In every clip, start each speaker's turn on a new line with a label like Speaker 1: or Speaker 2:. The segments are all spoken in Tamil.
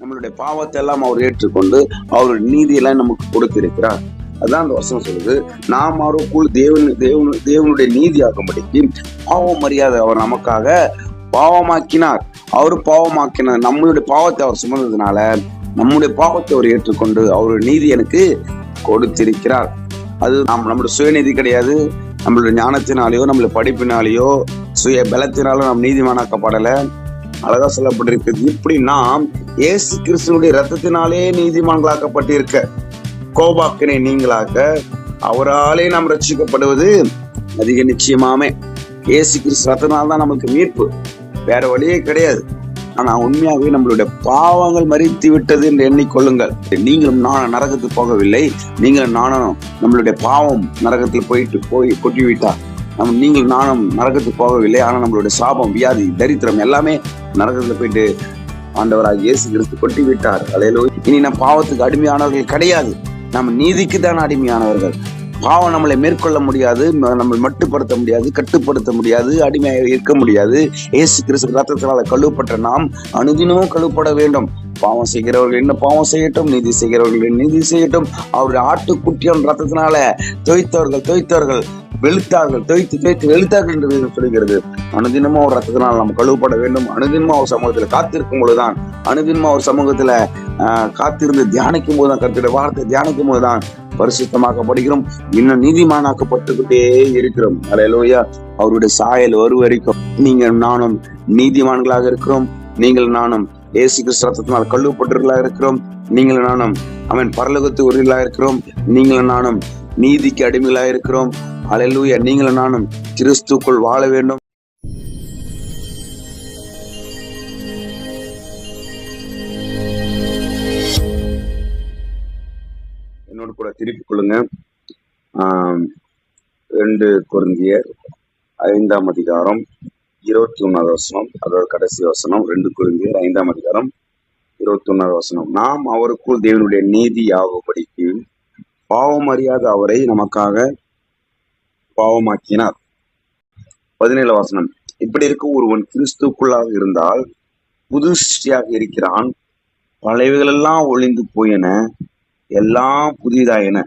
Speaker 1: நம்மளுடைய பாவத்தை எல்லாம் அவர் ஏற்றுக்கொண்டு அவருடைய நீதியெல்லாம் நமக்கு கொடுத்திருக்கிறார். அதான் அந்த வசனம் சொல்லுது. நாம் அவருக்குள் தேவன் தேவன் தேவனுடைய நீதியாகும்படிக்கு பாவம் மரியாதை அவர் நமக்காக பாவமாக்கினார். அவர் பாவமாக்கினார் நம்மளுடைய பாவத்தை அவர் சுமந்ததுனால நம்முடைய பாவத்தை அவர் ஏற்றுக்கொண்டு அவருடைய நீதி எனக்கு கொடுத்திருக்கிறார். அது நாம் நம்மளுடைய சுயநீதி கிடையாது. நம்மளுடைய ஞானத்தினாலேயோ நம்மளுடைய படிப்பினாலேயோ சுய பலத்தினாலோ நாம் நீதிமானாக்கப்படலை. அழகா சொல்லப்பட்டிருக்கிறது இப்படி நாம் இயேசு கிறிஸ்துனுடைய ரத்தத்தினாலே நீதிமான்களாக்கப்பட்டிருக்க. கோபாக்கினை நீங்களாக அவராலே நாம் ரட்சிக்கப்படுவது அதிக நிச்சயமாமே. இயேசு கிறிஸ்து ரத்தனால் தான் நமக்கு மீட்பு. வேற வழியே கிடையாது. ஆனா உண்மையாகவே நம்மளுடைய பாவங்கள் மறித்து விட்டது என்று எண்ணிக்கொள்ளுங்கள். நீங்களும் நானும் நரகத்துக்கு போகவில்லை. நீங்களும் நானும் நம்மளுடைய பாவம் நரகத்தில் போயிட்டு போய் கொட்டி விட்டா நம்ம நீங்கள் நானும் நரகத்துக்கு போகவில்லை. ஆனா நம்மளுடைய சாபம் வியாதி தரித்திரம் எல்லாமே நரகத்துல போயிட்டு ஆண்டவராக இயேசு கிறிஸ்து கொட்டி விட்டார். அலையிலோ இனி நம் பாவத்துக்கு அடிமையானவர்கள் கிடையாது. நம்ம நீதிக்கு தான் அடிமையானவர்கள். பாவம் நம்மளை மேற்கொள்ள முடியாது. ம- நம்மளை மட்டுப்படுத்த முடியாது. கட்டுப்படுத்த முடியாது. அடிமையாக இருக்க முடியாது. இயேசு கிறிஸ்து ரத்தத்தினால கழுவப்பட்ட நாம் அனுதினமும் கழுவப்பட வேண்டும். பாவம் செய்கிறவர்கள் என்ன பாவம் செய்யட்டும் நீதி செய்கிறவர்கள் நீதி செய்யட்டும். அவருடைய ஆட்டுக்குட்டியின் ரத்தத்தினால தொய்த்தவர்கள் தொய்த்தவர்கள் வெளுத்தார்கள் தொய்த்து தொய்த்து வெளுத்தார்கள் என்று சொல்கிறது அனுதினமும் அவர் ரத்தத்தினால் நாம் கழுவப்பட வேண்டும். அனுதினமும் அவர் சமூகத்தில் காத்திருக்கும் பொழுதுதான் அனுதினமும் அவர் சமூகத்தில் காத்திருந்து தியானிக்கும் போதுதான் கருத்துடைய வார்த்தை தியானிக்கும் போதுதான் பரிசுத்தமாக்கப்படுகிறோம். இன்னும் நீதிமானாக்கப்பட்டுக்கிட்டே இருக்கிறோம். அலையலோயா. அவருடைய சாயல் வரும் வரைக்கும் நீங்கள் நானும் நீதிமான்களாக இருக்கிறோம். நீங்கள் நானும் இயேசு கிறிஸ்தத்தினால் கழுவப்பட்டவர்களாக இருக்கிறோம். நீங்களும் நானும் அவன் பரலோகத்து உரிகளாக இருக்கிறோம். நீங்களும் நானும் நீதிக்கு அடிமைகளாக இருக்கிறோம். அலையிலூய நீங்களும் நானும் கிறிஸ்துக்குள் வாழ வேண்டும். என்னோடு கூட திருப்பிக் கொள்ளுங்க. ரெண்டு குருந்தியர் ஐந்தாம் அதிகாரம். இருபத்தி ஒன்னாவது வசனம் அதாவது கடைசி வசனம் ரெண்டு குருந்தியர் ஐந்தாம் அதிகாரம் இருபத்தி ஒன்னாவது வசனம். நாம் அவருக்குள் தேவனுடைய நீதி ஆகும்படிக்கு பாவம் அறியாத அவரை நமக்காக பாவமாக்கினார். பதினேழு வசனம். இப்படி இருக்க ஒருவன் கிறிஸ்துக்குள்ளாக இருந்தால் புது சிருஷ்டியாக இருக்கிறான். பழையவைகளெல்லாம் ஒளிந்து போயின எல்லாம் புதிதாயின.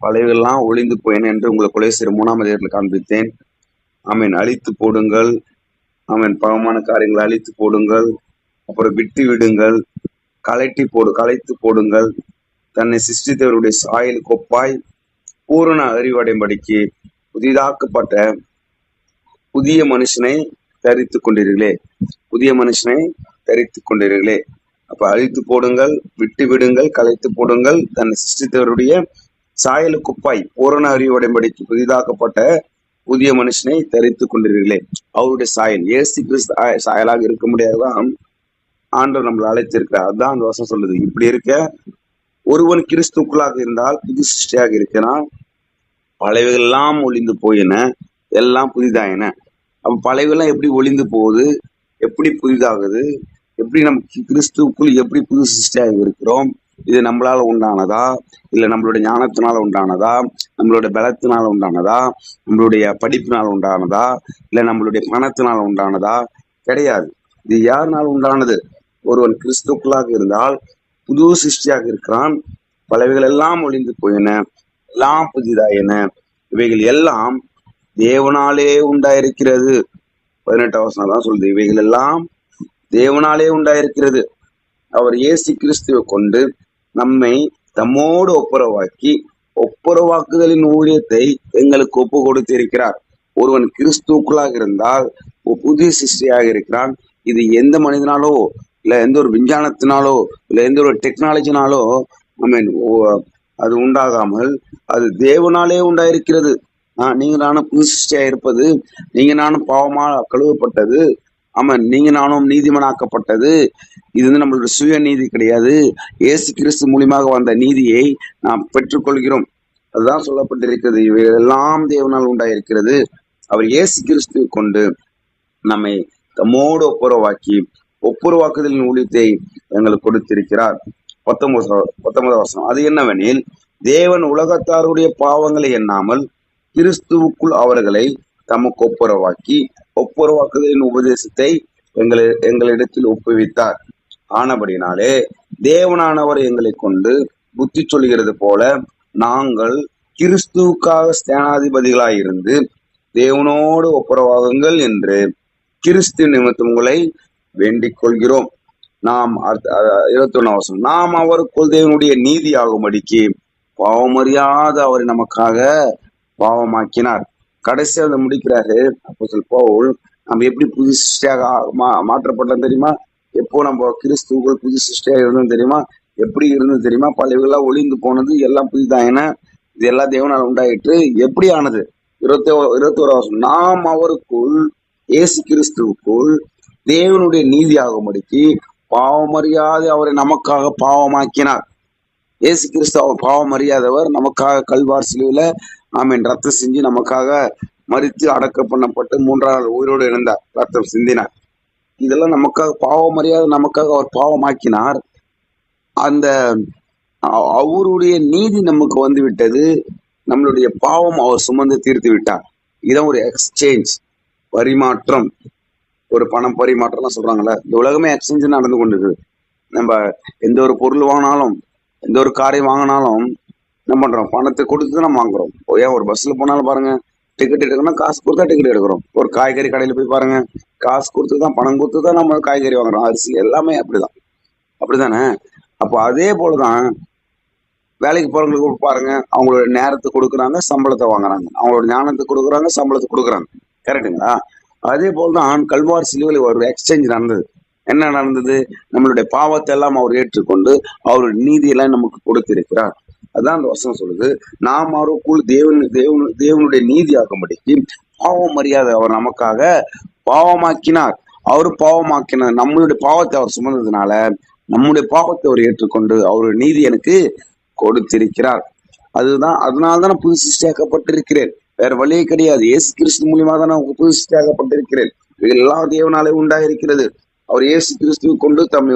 Speaker 1: பழையவைகளெல்லாம் ஒளிந்து போயின என்று உங்களை கொலை செய்ய மூணாம் அதிகாரத்தில் காண்பித்தேன். ஆமீன். அழித்து போடுங்கள் அவன் பாவமான காரியங்களை அழித்து போடுங்கள். அப்புறம் விட்டு விடுங்கள். கலட்டி போடு கலைத்து போடுங்கள். தன்னை சிருஷ்டித்தவருடைய சாயல் கொப்பாய் பூரண அறிவடைம்படிக்கு புதிதாக்கப்பட்ட புதிய மனுஷனை தரித்துக் கொண்டீர்களே. புதிய மனுஷனை தரித்துக் கொண்டீர்களே. அப்ப அழித்து போடுங்கள் விட்டு விடுங்கள் கலைத்து போடுங்கள். தன்னை சிருஷ்டித்தவருடைய சாயலு குப்பாய் பூரண அறிவுடைம்படிக்கு புதிதாக்கப்பட்ட புதிய மனுஷனை தரித்துக் கொண்டீர்களே அவருடைய சாயல் ஏசு கிறிஸ்து சாயலாக இருக்க முடியாதுதான் ஆண்டவர் நம்மளை அழைத்திருக்கிறார். அதுதான் அந்த வசம் சொல்லுது. இப்படி இருக்க ஒருவன் கிறிஸ்துக்குள்ளாக இருந்தால் புது சிருஷ்டியாக இருக்கிறான் பழையவைகள் எல்லாம் ஒளிந்து போயின எல்லாம் புதிதாயின. அப்ப பழையவெல்லாம் எப்படி ஒளிந்து போகுது? எப்படி புதிதாகுது? எப்படி நம் கிறிஸ்துவுக்குள் எப்படி புது சிருஷ்டியாக இருக்கிறோம்? இது நம்மளால உண்டானதா? இல்லை நம்மளுடைய ஞானத்தினால உண்டானதா? நம்மளுடைய பலத்தினால உண்டானதா? நம்மளுடைய படிப்பினால் உண்டானதா? இல்லை நம்மளுடைய பணத்தினால் உண்டானதா? கிடையாது. இது யாருனால் உண்டானது? ஒருவன் கிறிஸ்துக்குள்ளாக இருந்தால் புது சிருஷ்டியாக இருக்கிறான். பலவைகள் எல்லாம் ஒளிந்து போயின. எல்லாம் புதிதாயின. இவைகள் எல்லாம் தேவனாலே உண்டாயிருக்கிறது. பதினெட்டாம் வசனம் தான் சொல்லுது. இவைகள் எல்லாம் தேவனாலே உண்டாயிருக்கிறது. அவர் இயேசு கிறிஸ்துவை கொண்டு நம்மை தம்மோடு ஒப்புரவாக்கி ஒப்புரவாக்குதலின் ஊழியத்தை எங்களுக்கு ஒப்பு கொடுத்திருக்கிறார் ஒருவன் கிறிஸ்துவுக்குள்ளாக இருந்தால் புதிய சிருஷ்டியாக இருக்கிறான். இது எந்த மனிதனாலோ இல்லை எந்த ஒரு விஞ்ஞானத்தினாலோ இல்லை எந்த ஒரு டெக்னாலஜினாலோ ஐ மீன் அது உண்டாகாமல் அது தேவனாலே உண்டாயிருக்கிறது. ஆஹ் நீங்க நானும் புது சிருஷ்டியாக இருப்பது நீங்களான நானும் கழுவப்பட்டது ஆமா நீங்க நானும் நீதிமனாக்கப்பட்டது. இது வந்து நம்மளுடைய சுய நீதி கிடையாது. இயேசு கிறிஸ்து மூலியமாக வந்த நீதியை நாம் பெற்றுக்கொள்கிறோம். அதுதான் சொல்லப்பட்டிருக்கிறது. இவையெல்லாம் தேவனால் உண்டாயிருக்கிறது. அவர் இயேசு கிறிஸ்துவை கொண்டு நம்மை தம்மோடு ஒப்புரவாக்கி ஒப்புரவாக்குதலின் ஊழியத்தை எங்களுக்கு கொடுத்திருக்கிறார். பத்தொன்பது பத்தொன்பது வருஷம் அது என்னவெனில் தேவன் உலகத்தாருடைய பாவங்களை எண்ணாமல் கிறிஸ்துவுக்குள் அவர்களை தமக்கு ஒப்புரவாக்கி ஒப்புரவாக்குதலின் உபதேசத்தை எங்களை எங்களிடத்தில் ஒப்புவித்தார். ஆனபடினாலே தேவனானவர் எங்களை கொண்டு புத்தி சொல்கிறது போல நாங்கள் கிறிஸ்துவுக்காக ஸ்தானாதிபதிகளாயிருந்து தேவனோடு ஒப்புரவாகுங்கள் என்று கிறிஸ்து நிமித்தம் உங்களை வேண்டிக் கொள்கிறோம் நாம் இருபத்தி ஒண்ணு அவசரம் நாம் அவருக்குள் தேவனுடைய நீதி ஆகும்படிக்கு பாவமறியாத அவரை நமக்காக பாவமாக்கினார். கடைசியா அதை முடிக்கிறாரு அப்போ சொல் பவுல். நம்ம எப்படி புது சிருஷ்டியாக மா மாற்றப்பட்டோம் தெரியுமா? எப்போ நம்ம கிறிஸ்துவுக்குள் புது சிருஷ்டியாக இருந்தோம் தெரியுமா? எப்படி இருந்தது தெரியுமா? பழையவெல்லாம் ஒளிந்து போனது எல்லாம் புதிதாயின இது எல்லாம் தேவனால் உண்டாயிட்டு எப்படி ஆனது? இருபத்தி இருபத்தி வருஷம் நாம் அவருக்குள் இயேசு கிறிஸ்துவுக்குள் தேவனுடைய நீதி ஆகும்படிக்கு பாவமறியாத அவரை நமக்காக பாவமாக்கினார். இயேசு கிறிஸ்து அவர் பாவம் அறியாதவர் நமக்காக கல்வார் சிலுவில ஆமீன் ரத்தம் செஞ்சு நமக்காக மறித்து அடக்கம் பண்ணப்பட்டு மூன்றாம் நாள் உயிரோடு இருந்தார் ரத்தம் சிந்தினார். இதெல்லாம் நமக்காக பாவம் அறியாத நமக்காக அவர் பாவமாக்கினார். அந்த அவருடைய நீதி நமக்கு வந்து விட்டது நம்மளுடைய பாவம் அவர் சுமந்து தீர்த்து விட்டார். இதான் ஒரு எக்ஸ்சேஞ்ச் பரிமாற்றம். ஒரு பணம் பரிமாற்றம்லாம் சொல்றாங்கல்ல இந்த உலகமே எக்ஸ்சேஞ்சு நடந்து கொண்டிருக்குது. நம்ம எந்த ஒரு பொருள் வாங்கினாலும் எந்த ஒரு காரை வாங்கினாலும் என்ன பண்றோம்? பணத்தை கொடுத்து தான் நம்ம வாங்குறோம். ஏன் ஒரு பஸ்ல போனாலும் பாருங்க டிக்கெட் எடுக்கணும்னா காசு கொடுத்தா டிக்கெட் எடுக்கிறோம். ஒரு காய்கறி கடையில போய் பாருங்க காசு கொடுத்து தான் பணம் கொடுத்து தான் நம்ம காய்கறி வாங்குறோம். அரிசி எல்லாமே அப்படிதான். அப்படிதானே? அப்போ அதே போலதான் வேலைக்கு போறவங்களுக்கு பாருங்க அவங்களோட நேரத்தை கொடுக்குறாங்க சம்பளத்தை வாங்குறாங்க. அவங்களோட ஞானத்தை கொடுக்குறாங்க சம்பளத்தை கொடுக்குறாங்க. கரெக்டுங்களா அதே போல்தான் கல்வார் சிலுவையில் ஒரு எக்ஸ்சேஞ்ச் நடந்தது. என்ன நடந்தது? நம்மளுடைய பாவத்தை எல்லாம் அவர் ஏற்றுக்கொண்டு அவருடைய நீதியெல்லாம் நமக்கு கொடுத்திருக்கிறார். அதான் அந்த வசனம் சொல்லுது. நாம் மாறுக்குள் தேவன் தேவன் தேவனுடைய நீதி ஆகும்படிக்கு பாவம் மரியாதை அவர் நமக்காக பாவமாக்கினார். அவர் பாவமாக்கினார். நம்மளுடைய பாவத்தை அவர் சுமந்ததுனால நம்முடைய பாவத்தை அவர் ஏற்றுக்கொண்டு அவருடைய நீதி எனக்கு கொடுத்திருக்கிறார். அதுதான் அதனால தான் நான் புது சிருஷ்டியாக்கப்பட்டிருக்கிறேன் வேற வழியே கிடையாது. இயேசு கிறிஸ்து மூலியமா தான் நான் புது சிருஷ்டியாக்கப்பட்டிருக்கிறேன் எல்லா தேவனாலே உண்டாயிருக்கிறது. அவர் இயேசு கிறிஸ்துவை கொண்டு தம்மை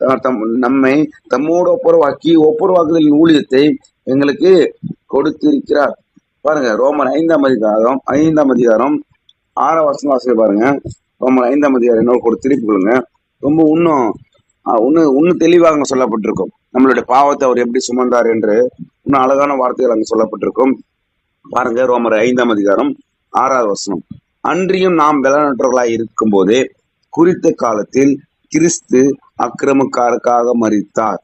Speaker 1: தம் நம்மை தம்மோடு ஒப்புரவாக்கி ஒப்புரவாக்குதலின் ஊழியத்தை எங்களுக்கு கொடுத்திருக்கிறார். பாருங்க ரோமர் ஐந்தாம் அதிகாரம் ஐந்தாம் அதிகாரம் ஆறாம் வருஷம் வாசிக்க பாருங்க. ரோமர் ஐந்தாம் அதிகாரம் இன்னொரு கூட திருப்பி கொள்ளுங்க ரொம்ப இன்னும் ஆஹ் இன்னும் இன்னும் தெளிவாக அங்க சொல்லப்பட்டிருக்கும். நம்மளுடைய பாவத்தை அவர் எப்படி சுமந்தார் என்று இன்னும் அழகான வார்த்தைகள் அங்கு சொல்லப்பட்டிருக்கும். பாருங்க ரோமர் ஐந்தாம் அதிகாரம் ஆறாவது வசனம். அன்றியும் நாம் பலனற்றவர்களாய் இருக்கும் போதே குறித்த காலத்தில் கிறிஸ்து அக்கிரமக்காருக்காக மறித்தார்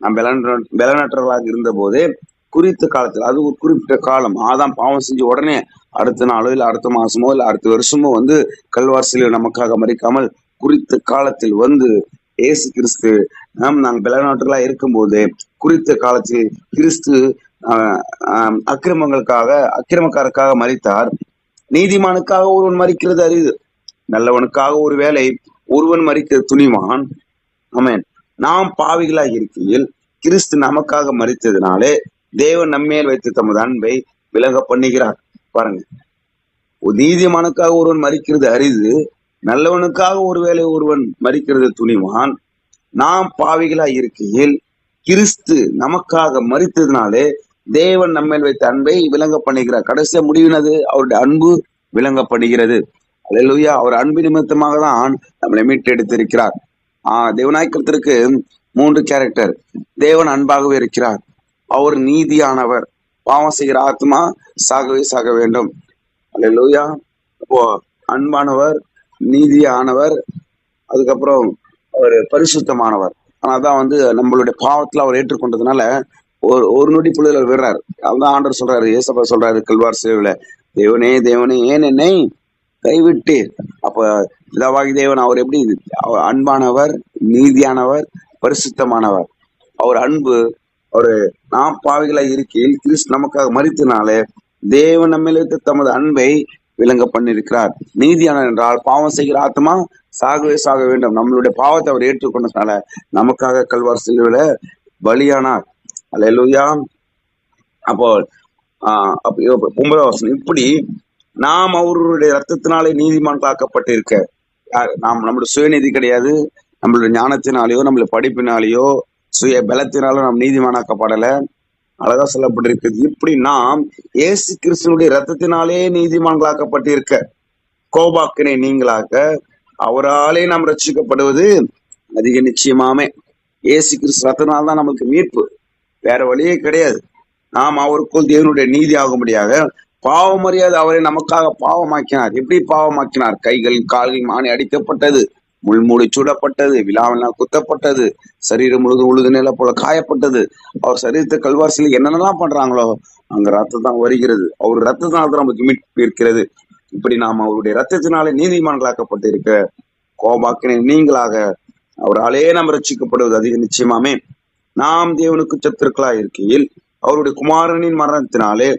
Speaker 1: நாம் பலன பலனற்றவர்களாக இருந்த போதே குறித்த காலத்தில் அது ஒரு குறிப்பிட்ட காலம். ஆதாம் பாவம் செஞ்சு உடனே அடுத்த நாளோ இல்லை அடுத்த மாசமோ இல்லை அடுத்த வருஷமோ வந்து கல்வாசியில் நமக்காக மறிக்காமல் குறித்த காலத்தில் வந்து இயேசு கிறிஸ்து நாம் நாங்கள் பலநாட்டுகளா இருக்கும்போது குறித்த காலத்தில் கிறிஸ்து அக்கிரமங்களுக்காக அக்கிரமக்காரருக்காக மறித்தார் நீதிமானுக்காக ஒருவன் மறிக்கிறது அரிது. நல்லவனுக்காக ஒரு வேளை ஒருவன் மறிக்கிற துணிவான். அமேன் நாம் பாவிகளாக இருக்கையில் கிறிஸ்து நமக்காக மறித்ததினாலே தேவன் நம்மேல் வைத்து தமது அன்பை விலக பண்ணுகிறார். பாருங்க. நீதிமானுக்காக ஒருவன் மறிக்கிறது அரிது நல்லவனுக்காக ஒருவேளை ஒருவன் மறிக்கிறது துணிவான் நாம் பாவிகளாய் இருக்கையில் கிறிஸ்து நமக்காக மறித்ததினாலே தேவன் நம்மேல் வைத்த அன்பை விளங்க பண்ணுகிறார். கடைசியா முடிவினது அவருடைய அன்பு விளங்க பண்ணுகிறது அல்லேலூயா அவர் அன்பு நிமித்தமாக தான் நம்மளை மீட்டெடுத்திருக்கிறார் ஆஹ் தேவநாயக்கத்திற்கு மூன்று கேரக்டர் தேவன் அன்பாகவே இருக்கிறார். அவர் நீதியானவர். பாவம் செய்கிற ஆத்மா சாகவே சாக வேண்டும். அல்லேலூயா அப்போ அன்பானவர் நீதியானவர் அதுக்கப்புறம் அவர் பரிசுத்தமானவர். ஆனால் தான் வந்து நம்மளுடைய பாவத்தில் அவர் ஏற்றுக்கொண்டதுனால ஒரு ஒரு நொடி புள்ளியில் விடுறாரு அதான் ஆண்டர் சொல்றாரு ஏசப்பா சொல்றாரு கல்வார் சேவையில தேவனே தேவனே ஏன் என்னை கைவிட்டு அப்ப பிதாவாகி தேவன் அவர் எப்படி? அன்பானவர் நீதியானவர் பரிசுத்தமானவர். அவர் அன்பு ஒரு நாம் பாவிகளை இருக்கையில் கிறிஸ்து நமக்காக மறித்தனாலே தேவன் நம்மில் வைத்த தமது அன்பை விளங்க பண்ணியிருக்கிறார். நீதியானவர் என்றால் பாவம் செய்கிற ஆத்மா சாகவே சாக வேண்டும். நம்மளுடைய பாவத்தை அவர் ஏற்றுக்கொண்டதுனால நமக்காக கல்வார் சிலுவில பலியானார். அல்லேலூயா அப்போ ஆஹ் அப்ப இப்ப ஒன்பதாம் வசனம் இப்படி நாம் அவருடைய ரத்தத்தினாலே நீதிமான் காக்கப்பட்டிருக்க. யார்? நாம் நம்மளுடைய சுயநீதி கிடையாது. நம்மளுடைய ஞானத்தினாலேயோ நம்மளுடைய படிப்பினாலேயோ சுய பலத்தினாலோ நாம் நீதிமானாக்கப்படலை. அழகா சொல்லப்பட்டிருக்குது இப்படி நாம் இயேசு கிறிஸ்தனுடைய ரத்தத்தினாலே நீதிமான்களாக்கப்பட்டிருக்க கோபாக்கினை நீங்களாக அவராலே நாம் ரட்சிக்கப்படுவது அதிக நிச்சயமாமே. இயேசு கிறிஸ்து ரத்தனால் தான் நமக்கு மீட்பு. வேற வழியே கிடையாது. நாம் அவருக்குள் தேவனுடைய நீதி ஆகும்படியாக பாவம் அறியாது அவரை நமக்காக பாவமாக்கினார். எப்படி பாவமாக்கினார்? கைகள் கால்கள் மானி அடிக்கப்பட்டது முள்மூடி சுடப்பட்டது விழாவெல்லாம் குத்தப்பட்டது சரீரம் முழுது உழுது நில போல காயப்பட்டது. அவர் சரீரத்தை கல்வாசியில் என்னென்னலாம் பண்றாங்களோ அங்க ரத்தம் தான் வருகிறது. அவர் ரத்தத்தினால தான் நமக்கு மீட்பு இருக்கிறது. இப்படி நாம் அவருடைய ரத்தத்தினாலே நீதிமான்களாக்கப்பட்டு இருக்க கோபாக்கினை நீங்களாக அவராலே நாம் ரட்சிக்கப்படுவது அதிக நிச்சயமாமே. நாம் தேவனுக்கு சத்துருக்களா இருக்கையில் அவருடைய குமாரனின் மரணத்தினாலே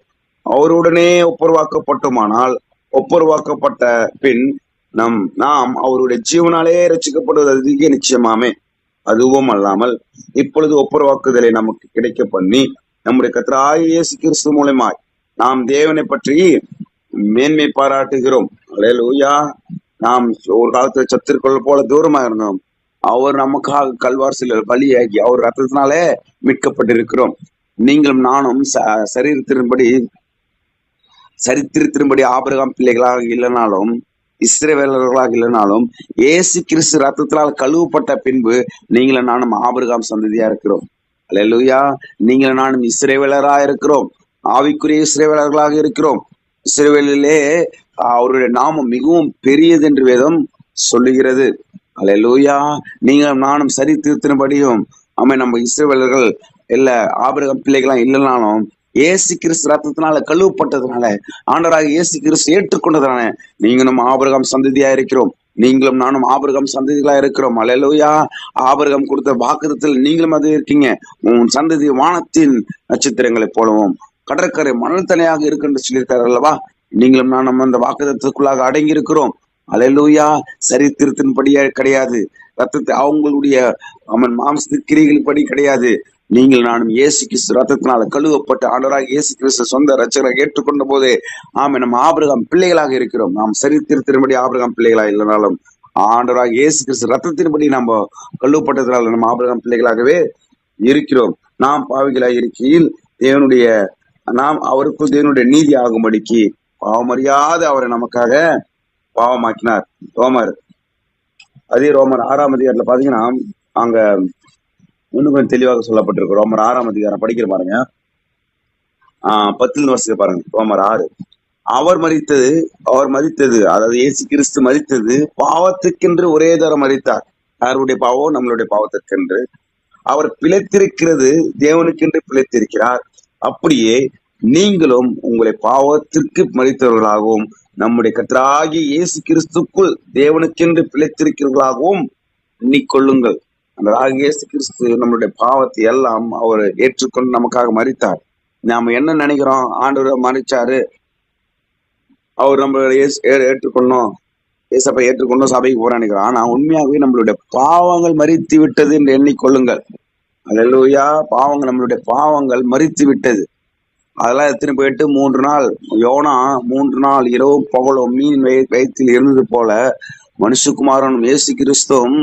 Speaker 1: அவருடனே ஒப்புரவாக்கப்பட்டோமானால் ஒப்புரவாக்கப்பட்ட பின் நம் நாம் அவருடைய ஜீவனாலே ரசிக்கப்படுவது அதிக நிச்சயமாமே. அதுவும் அல்லாமல் இப்பொழுது ஒப்புரவாக்குதலை நமக்கு கிடைக்க பண்ணி நம்முடைய கத்தராகிய இயேசு கிறிஸ்து மூலமாய் நாம் தேவனை பற்றி மேன்மை பாராட்டுகிறோம். அல்லேலூயா நாம் ஒரு காலத்துல சத்துருக்கள் போல தூரமா இருந்தோம். அவர் நமக்காக கல்வார் சில பலியாகி அவர் ரத்தத்தினாலே மீட்கப்பட்டிருக்கிறோம். நீங்களும் நானும் ச- சரீரத்தின்படி சரித்திரத்தின்படி ஆபிரகாம் பிள்ளைகளாக இல்லைனாலும் இஸ்ரேவேலர்களாக இல்லைனாலும் ஏசு கிறிஸ்து ரத்தத்தினால் கழுவப்பட்ட பின்பு நீங்களும் நானும் ஆபிரகாம் சந்ததியா இருக்கிறோம். அல்லா நீங்களும் நானும் இஸ்ரேவேலரா இருக்கிறோம். ஆவிக்குரிய இஸ்ரேவேலர்களாக இருக்கிறோம். இஸ்ரேவேலிலே அவருடைய நாமம் மிகவும் பெரியது என்று வேதம் சொல்லுகிறது. அல்லா நீங்களும் நானும் சரித்திரத்தின்படியும் ஆமாம் நம்ம இஸ்ரேவேலர்கள் இல்லை ஆபிரகம் பிள்ளைகளாம் இல்லைனாலும் இயேசு கிறிஸ்து ரத்தத்தினால கழுவப்பட்டதுனால ஆண்டராக இயேசு கிறிஸ்து ஏற்றுக்கொண்டதுனால நீங்களும் ஆபரகம் சந்ததியா இருக்கிறோம். நீங்களும் நானும் ஆபரகம் சந்ததிகளா இருக்கிறோம். அலையலோயா ஆபரகம் கொடுத்த வாக்குறுத்தல் நீங்களும் அது இருக்கீங்க. உன் சந்ததி வானத்தின் நட்சத்திரங்களைப் போலவும் கடற்கரை மணல் தனையாக இருக்கு என்று சொல்லியிருக்காரு அல்லவா? நீங்களும் நானும் அந்த வாக்குதத்துக்குள்ளாக அடங்கி இருக்கிறோம் அலையலூயா சரித்திரத்தின்படியே கிடையாது. ரத்தத்தை அவங்களுடைய அவன் மாம்சத்து கிரிகள் படி கிடையாது. நீங்கள் நானும் இயேசு கிறிஸ்து ரத்தத்தினால கழுவப்பட்டு ஆண்டவராக இயேசு கிறிஸ்து சொந்த ரட்சகராக ஏற்றுக்கொண்ட போது ஆம் நம்ம ஆபிரகம் பிள்ளைகளாக இருக்கிறோம். நாம் சரித்திரத்தின்படி ஆபிரகம் பிள்ளைகளா இல்லைனாலும் ஆண்டவராக இயேசு கிறிஸ்து ரத்தத்தின்படி நம்ம கழுவப்பட்டதுனால நம்ம ஆபிரகம் பிள்ளைகளாகவே இருக்கிறோம். நாம் பாவிகளாக இருக்கையில் தேவனுடைய நாம் அவருக்குள் தேவனுடைய நீதி ஆகும்படிக்கு பாவமறியாது அவரை நமக்காக பாவமாக்கினார். ரோமர் அதே ரோமர் ஆறாம் அதிகாரத்துல பாத்தீங்கன்னா அங்க இன்னும் கொஞ்சம் தெளிவாக சொல்லப்பட்டிருக்கு. ரோமர் ஆறாம் அதிகாரம் படிக்கிற பாருங்க. ஆஹ் பத்துல வருஷத்துக்கு பாருங்க. ரோமர் ஆறு. அவர் மறித்தது அவர் மறித்தது அதாவது இயேசு கிறிஸ்து மறித்தது பாவத்துக்கென்று ஒரே தரம் மறித்தார். யாருடைய பாவம்? நம்மளுடைய பாவத்திற்கென்று. அவர் பிழைத்திருக்கிறது தேவனுக்கென்று பிழைத்திருக்கிறார். அப்படியே நீங்களும் உங்களை பாவத்திற்கு மறித்தவர்களாகவும் நம்முடைய கர்த்தராகிய இயேசு கிறிஸ்துக்குள் தேவனுக்கென்று பிழைத்திருக்கிறவர்களாகவும் எண்ணிக்கொள்ளுங்கள். அந்த இயேசு கிறிஸ்து நம்மளுடைய பாவத்தை எல்லாம் அவர் ஏற்றுக்கொண்டு நமக்காக மறித்தார் நாம என்ன நினைக்கிறோம்? ஆண்டவர் மறிச்சாரு அவர் நம்ம ஏற்றுக்கொள்ளணும் ஏசப்பை ஏற்றுக்கொண்டோம் சபைக்கு போற நினைக்கிறோம். ஆனா உண்மையாகவே நம்மளுடைய பாவங்கள் மறித்து விட்டது என்று எண்ணிக்கொள்ளுங்கள். அல்லேலூயா பாவங்கள் நம்மளுடைய பாவங்கள் மறித்து விட்டது. அதெல்லாம் எடுத்துன்னு போயிட்டு? மூன்று நாள். யோனா மூன்று நாள் இரவும் பகலும் மீன் வயிற்றில் இருந்தது போல மனுஷகுமாரனும் இயேசு கிறிஸ்துவும்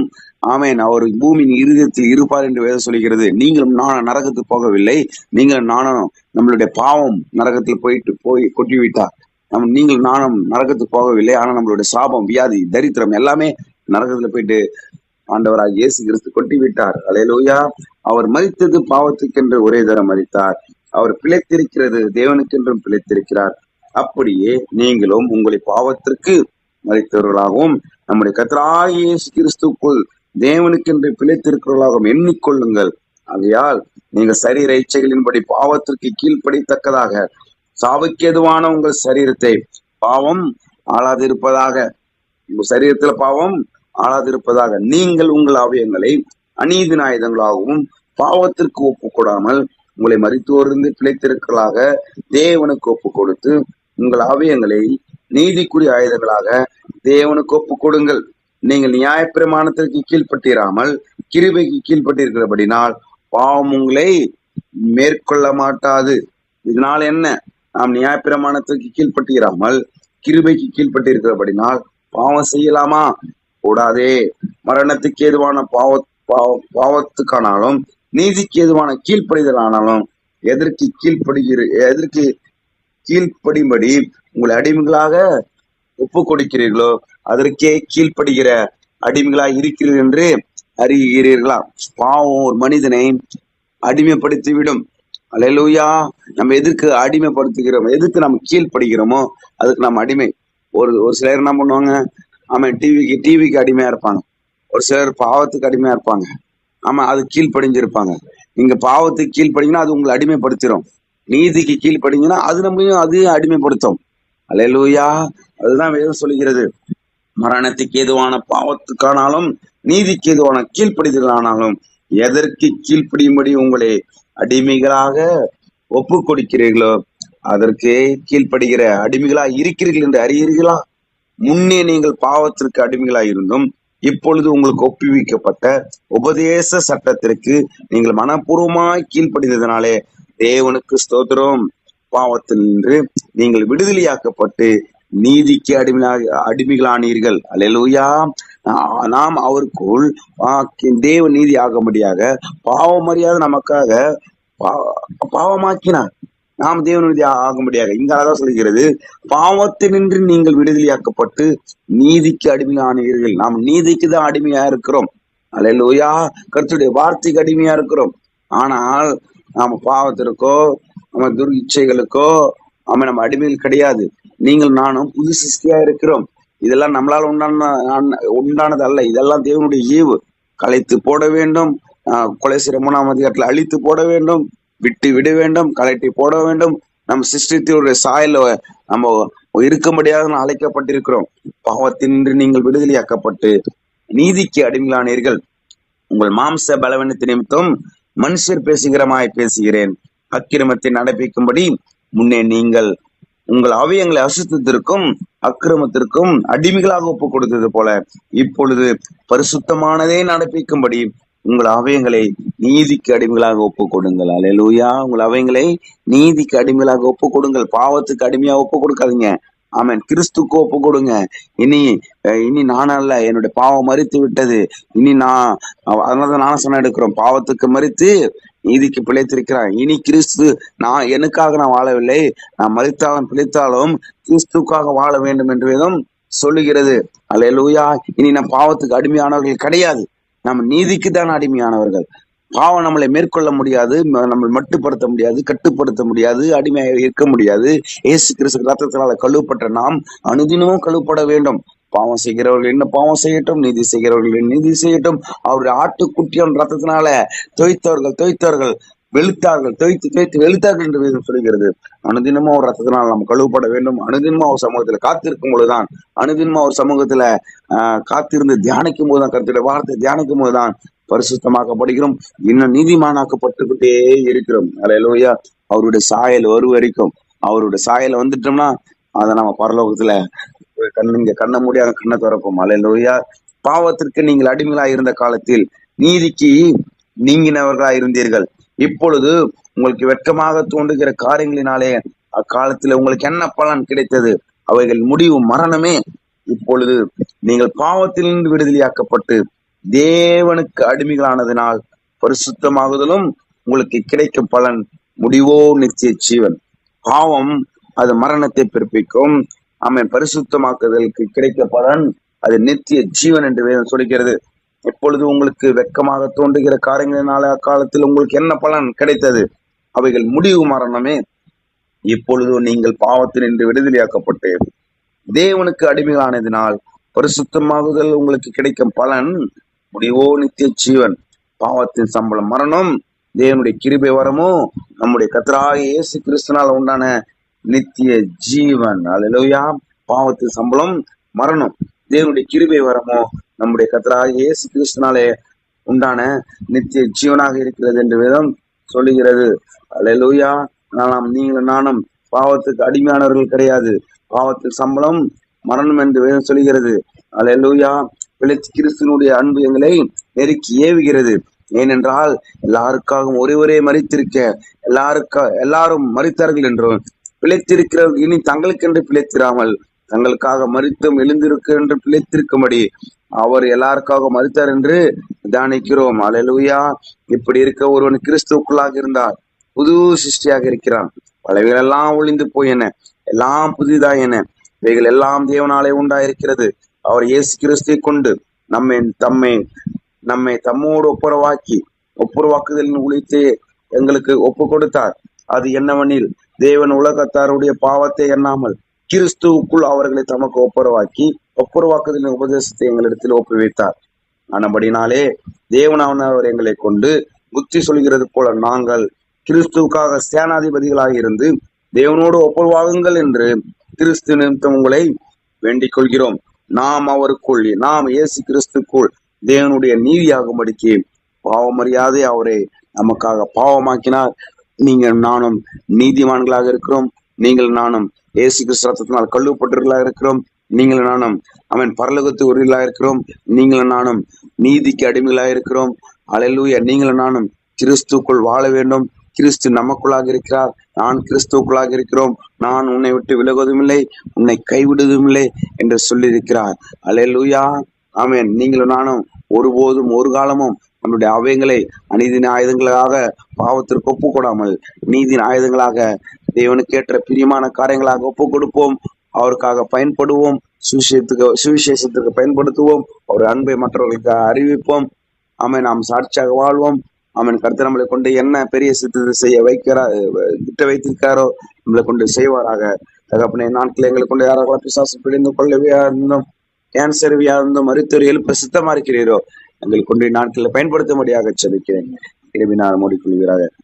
Speaker 1: ஆமேன் அவர் பூமியின் இருதயத்தில் இருப்பார் என்று வேதம் சொல்கிறது. நீங்களும் நானும் நரகத்துக்கு போகவில்லை. நீங்களும் நானும் நம்மளுடைய பாவம் நரகத்தில் போயிட்டு போய் கொட்டி விட்டார் நம் நீங்கள் நானும் நரகத்துக்கு போகவில்லை. ஆனா நம்மளுடைய சாபம் வியாதி தரித்திரம் எல்லாமே நரகத்துல போயிட்டு ஆண்டவராக இயேசு கிறிஸ்து கொட்டி விட்டார் அலையலோயா அவர் மறித்தது பாவத்துக்கென்று ஒரே தரம் மறித்தார் அவர் பிழைத்திருக்கிறது தேவனுக்கென்றும் பிழைத்திருக்கிறார். அப்படியே நீங்களும் உங்களை பாவத்திற்கு மறைத்தவர்களாகவும் நம்முடைய கர்த்தராகிய இயேசு கிறிஸ்துக்குள் தேவனுக்கென்று பிழைத்திருக்கிறவர்களாகவும் எண்ணிக்கொள்ளுங்கள். ஆகையால் நீங்கள் சரீர இச்சைகளின்படி பாவத்திற்கு கீழ்ப்படித்தக்கதாக சாவுக்கேதுவான உங்கள் சரீரத்தை பாவம் ஆளாதிருப்பதாக உங்கள் சரீரத்துல பாவம் ஆளாதிருப்பதாக நீங்கள் உங்கள் அவயங்களை அநீதி ஆயுதங்களாகவும் பாவத்திற்கு ஒப்பு கொடாமல் உங்களை மறித்தோர்ந்து பிழைத்திருக்கலாக தேவனுக்கு ஒப்பு கொடுத்து உங்கள் அவயங்களை நீதிக்குரிய ஆயுதங்களாக தேவனுக்கு ஒப்பு கொடுங்கள் நீங்கள் நியாயப்பிரமாணத்திற்கு கீழ்ப்பட்டிராமல் கிருபைக்கு கீழ்ப்பட்டிருக்கிறபடினால் பாவம் உங்களை மேற்கொள்ள மாட்டாது. இதனால் என்ன? நாம் நியாயப்பிரமாணத்திற்கு கீழ்பட்டிராமல் கிருபைக்கு கீழ்ப்பட்டிருக்கிறபடினால் பாவம் செய்யலாமா? கூடாதே. மரணத்துக்கு ஏதுவான பாவ பாவ- பாவத்துக்கானாலும் நீதிக்கு ஏதுவான கீழ்ப்படிதலானாலும் எதற்கு கீழ்ப்படுகிற எதற்கு கீழ்ப்படிம்படி உங்களை அடிமைகளாக ஒப்பு கொடுக்கிறீர்களோ அதற்கே கீழ்ப்படுகிற அடிமைகளாக இருக்கிறீர்கள் என்று அறிகிறீர்களா பாவம் ஒரு மனிதனை அடிமைப்படுத்தி விடும் நம்ம எதுக்கு அடிமைப்படுத்துகிறோம்? எதுக்கு நம்ம கீழ்ப்படுகிறோமோ அதுக்கு நம்ம அடிமை. ஒரு ஒரு சிலர் என்ன பண்ணுவாங்க? ஆமாம் டிவிக்கு டிவிக்கு அடிமையா இருப்பாங்க. ஒரு சிலர் பாவத்துக்கு அடிமையா இருப்பாங்க. ஆமா அது கீழ்ப்படிஞ்சிருப்பாங்க. நீங்க பாவத்துக்கு கீழ்ப்படிங்கன்னா அது உங்களை அடிமைப்படுத்திடும் நீதிக்கு கீழ்ப்படிங்கன்னா அது நம்மளையும் அதையும் அடிமைப்படுத்தும். அலையலூயா அதுதான் வேதம் சொல்லுகிறது. மரணத்துக்கு எதுவான பாவத்துக்கானாலும் நீதிக்கு எதுவான கீழ்ப்படிதலானாலும் எதற்கு கீழ்ப்படியும்படி உங்களை அடிமைகளாக ஒப்பு கொடுக்கிறீர்களோ அதற்கு கீழ்ப்படுகிற அடிமைகளா இருக்கிறீர்கள் என்று அறியீர்களா? முன்னே நீங்கள் பாவத்திற்கு அடிமைகளாக இருந்தும் இப்பொழுது உங்களுக்கு ஒப்புவிக்கப்பட்ட உபதேச சட்டத்திற்கு நீங்கள் மனப்பூர்வமாய் கீழ்ப்படிந்ததினாலே தேவனுக்கு ஸ்தோத்திரம். பாவத்தில் நின்று நீங்கள் விடுதலையாக்கப்பட்டு நீதிக்கு அடிமையாக அடிமைகளானீர்கள். அலையலூயா நாம் அவருக்குள் தேவ நீதி ஆகும்படியாக பாவம் அறியாத நமக்காக பா- பாவமாக்கினார். நாம் தேவ நீதி ஆகும்படியாக இங்க அதான் சொல்கிறது பாவத்தினின்று நீங்கள் விடுதலையாக்கப்பட்டு நீதிக்கு அடிமையானீர்கள். நாம் நீதிக்கு தான் அடிமையா இருக்கிறோம். அலையலூயா கருத்துடைய வார்த்தைக்கு அடிமையா இருக்கிறோம். ஆனால் நாம பாவத்திற்கோ நம்ம துர்இச்சைகளுக்கோ நம்ம நம்ம அடிமைகள் கிடையாது. நீங்கள் நானும் புது சிருஷ்டியா இருக்கிறோம். இதெல்லாம் நம்மளால உண்டான உண்டானது அல்ல. இதெல்லாம் தேவனுடைய ஈவு. கலைத்து போட வேண்டும். ஆஹ் கொலை சிற மூணாம் அதிகாரத்தில் அழித்து போட வேண்டும். விட்டு விட வேண்டும். கலட்டி போட வேண்டும். நம் சிருஷ்டித்தோடைய சாயல நம்ம இருக்கும்படியாக அழைக்கப்பட்டிருக்கிறோம். பாவத்தினின்று நீங்கள் விடுதலையாக்கப்பட்டு நீதிக்கு அடிமையானீர்கள் உங்கள் மாம்ச பலவீனத்தை நிமித்தம் மனுஷர் பேசுகிறமாய் பேசுகிறேன். அக்கிரமத்தை நடப்பிக்கும்படி முன்னே நீங்கள் உங்கள் அவயங்களை அசுத்தத்திற்கும் அக்கிரமத்திற்கும் அடிமைகளாக ஒப்பு கொடுத்தது போல இப்பொழுது பரிசுத்தமானதே நடப்பிக்கும்படி உங்கள் அவயங்களை நீதிக்கு அடிமைகளாக ஒப்பு கொடுங்கள். அலையலூயா உங்கள் அவயங்களை நீதிக்கு அடிமைகளாக ஒப்பு கொடுங்கள். பாவத்துக்கு அடிமையா ஒப்பு கொடுக்காதீங்க. ஆமன். கிறிஸ்துக்கு ஒப்பு கொடுங்க. இனி அஹ், இனி நான் அல்ல என்னுடைய பாவம் மறித்து விட்டது. இனி நான் அதனாலதான் நானும் எடுக்கிறோம். பாவத்துக்கு மறித்து நீதிக்கு பிழைத்திருக்கிறான். இனி கிறிஸ்து நான் எனக்காக நான் வாழவில்லை. நான் மறித்தாலும் பிழைத்தாலும் கிறிஸ்துக்காக வாழ வேண்டும் என்று சொல்லுகிறது சொல்லுகிறது. அல்லேலூயா. இனி நான் பாவத்துக்கு அடிமையானவர்கள் கிடையாது. நம்ம நீதிக்கு தான் அடிமையானவர்கள். பாவம் நம்மளை மேற்கொள்ள முடியாது நம்ம நம்மளை மட்டுப்படுத்த முடியாது கட்டுப்படுத்த முடியாது அடிமையாக இருக்க முடியாது. ஏசு கிறிஸ்து ரத்தத்தினால கழுவப்பட்ட நாம் அனுதினமும் கழுவப்பட வேண்டும். பாவம் செய்கிறவர்கள் என்ன பாவம் செய்யட்டும்? நீதி செய்கிறவர்கள் நீதி செய்யட்டும்? அவருடைய ஆட்டுக்குட்டியின் ரத்தத்தினால தொய்த்தவர்கள் தொய்த்தவர்கள் வெளுத்தார்கள் தொய்த்து தொய்த்து வெளுத்தார்கள் என்று சொல்கிறது. அனுதினமும் அவர் ரத்தத்தினால் நாம் கழுவப்பட வேண்டும். அனுதினமும் அவர் சமூகத்துல காத்திருக்கும் பொழுதுதான் அனுதினமும் அவர் சமூகத்துல ஆஹ் காத்திருந்து தியானிக்கும் போதுதான் கருத்துடைய வார்த்தை தியானிக்கும் போதுதான் பரிசுத்தமாக்கப்படுகிறோம் இன்னும் நீதிமானாக்கப்பட்டுக்கிட்டே இருக்கிறோம். அலையலோயா அவருடைய சாயல் ஒரு வரைக்கும் அவருடைய சாயல் வந்துட்டோம்னா அதை நம்ம பரலோகத்துல கண்ணு இங்க கண்ண முடியாத கண்ணை திறப்போம். அலையலோயா பாவத்திற்கு நீங்கள் அடிமைகளா இருந்த காலத்தில் நீதிக்கு நீங்கினவர்களா இருந்தீர்கள். இப்பொழுது உங்களுக்கு வெட்கமாக தோன்றுகிற காரியங்களினாலே அக்காலத்தில் உங்களுக்கு என்ன பலன் கிடைத்தது? அவைகள் முடிவு மரணமே. இப்பொழுது நீங்கள் பாவத்திலிருந்து விடுதலையாக்கப்பட்டு தேவனுக்கு அடிமைகளானதினால் பரிசுத்தமாகுதலும் உங்களுக்கு கிடைக்கும் பலன். முடிவோ நித்திய ஜீவன். பாவம் அது மரணத்தை பிறப்பிக்கும். ஆமென். பரிசுத்தமாக்குதலுக்கு கிடைக்க பலன் அது நித்திய ஜீவன் என்று வேதம் சொல்கிறது. எப்பொழுது உங்களுக்கு வெக்கமாக தோன்றுகிற காரியங்களினால அக்காலத்தில் உங்களுக்கு என்ன பலன் கிடைத்தது? அவைகள் முடிவு மரணமே. இப்பொழுது நீங்கள் பாவத்தினின்று விடுதலையாக்கப்பட்டு தேவனுக்கு அடிமையானதினால் பரிசுத்தமாகுதல் உங்களுக்கு கிடைக்கும் பலன் முடிவோ நித்திய ஜீவன். பாவத்தின் சம்பளம் மரணம். தேவனுடைய கிருபை வரமோ நம்முடைய கத்தராக இயேசு கிறிஸ்தனால் உண்டான நித்திய ஜீவன். அலுவயா பாவத்தின் சம்பளம் மரணம். தேவனுடைய கிருபை வரமோ நம்முடைய கத்தராக இயேசு கிறிஸ்துனாலே உண்டான நித்திய ஜீவனாக இருக்கிறது என்று விதம் சொல்லுகிறது. அல்லேலூயா நாம் நீங்கள் நானும் பாவத்துக்கு அடிமையானவர்கள் கிடையாது. பாவத்தின் சம்பளம் மரணம் என்று வேதம் சொல்லுகிறது. அலையலூயா பிழைத்து கிறிஸ்துவனுடைய அன்பு எங்களை நெருக்கி ஏவுகிறது. ஏனென்றால் எல்லாருக்காகவும் ஒரே ஒரே மறித்திருக்க எல்லாருக்கா எல்லாரும் மறித்தார்கள் என்றும் பிழைத்திருக்கிறவர்கள் இனி தங்களுக்கென்று பிழைத்திராமல் தங்களுக்காக மறித்தும் எழுந்திருக்க என்று பிழைத்திருக்கும்படி அவர் எல்லாருக்காக மறித்தார் என்று தியானிக்கிறோம். அலலுயா இப்படி இருக்க ஒருவன் கிறிஸ்துவுக்குள்ளாக இருந்தார் புது சிருஷ்டியாக இருக்கிறான். பலவைகள் எல்லாம் ஒளிந்து போயின. எல்லாம் புதிதாயன. இவைகள் எல்லாம் தேவனாலே உண்டாயிருக்கிறது. அவர் இயேசு கிறிஸ்துவை கொண்டு நம்மை தம்மை நம்மை தம்மோடு ஒப்புரவாக்கி ஒப்புரவாக்குதலின் உழைத்து எங்களுக்கு ஒப்பு கொடுத்தார் அது என்னவெனில் தேவன் உலகத்தாருடைய பாவத்தை எண்ணாமல் கிறிஸ்துவுக்குள் அவர்களை தமக்கு ஒப்புரவாக்கி ஒப்புரவாக்குதலின் உபதேசத்தை எங்களிடத்தில் ஒப்புவித்தார். ஆனபடினாலே தேவனானவர் எங்களை கொண்டு புத்தி சொல்கிறது போல நாங்கள் கிறிஸ்துவுக்காக சேனாதிபதிகளாக இருந்து தேவனோடு ஒப்புரவாகுங்கள் என்று கிறிஸ்து நிமித்தம் உங்களை வேண்டிக் கொள்கிறோம். நாம் அவருக்குள் நாம் இயேசு கிறிஸ்துக்குள் தேவனுடைய நீதியாகும்படிக்கு பாவமரியாதை அவரை நமக்காக பாவமாக்கினார். நீங்கள் நானும் நீதிமான்களாக இருக்கிறோம். நீங்கள் நானும் இயேசு கிறிஸ்து ரத்தத்தினால் கழுவப்பட்டவர்களாக இருக்கிறோம். நீங்கள் நானும் அவன் பரலோகத்து உரியலாக இருக்கிறோம். நீங்கள் நானும் நீதிக்கு அடிமைகளாக இருக்கிறோம். அலையிலூய நீங்கள் நானும் கிறிஸ்துக்குள் வாழ வேண்டும். கிறிஸ்து நமக்குள்ளாக இருக்கிறார். நான் கிறிஸ்துவுக்குள்ளாக இருக்கிறோம். நான் உன்னை விட்டு விலகுவதும் இல்லை உன்னை கைவிடுவதும் இல்லை என்று சொல்லியிருக்கிறார். அலையலூயா ஆமேன். நீங்களும் நானும் ஒருபோதும் ஒரு காலமும் நம்முடைய அவயங்களை அநீதின ஆயுதங்களாக பாவத்திற்கு ஒப்பு கொடாமல் நீதியின் ஆயுதங்களாக தேவனுக்கு ஏற்ற பிரியமான காரியங்களாக ஒப்பு கொடுப்போம் அவருக்காக பயன்படுவோம். சுவிசேஷத்துக்கு சுவிசேஷத்திற்கு பயன்படுத்துவோம். அவர் அன்பை மற்றவர்களுக்கு அறிவிப்போம். ஆமை நாம் சாட்சியாக வாழ்வோம். அவன் கருத்து நம்மளை கொண்டு என்ன பெரிய சித்தத்தை செய்ய வைக்கிறா திட்ட வைத்திருக்காரோ நம்மளை கொண்டு செய்வாராக. தகப்பனே நாட்கள் எங்களை கொண்டு யாராவது பிசாசு பிடிந்து கொள்ளவியா இருந்தும் கேன்சர் வியாழ்ந்தும் மருத்துவர் எழுப்ப சித்தமா இருக்கிறீரோ எங்களை கொண்டு நாட்களில் பயன்படுத்தும்படியாக செபிக்கிறேன். நான் மூடிக்கொள்கிறார்கள்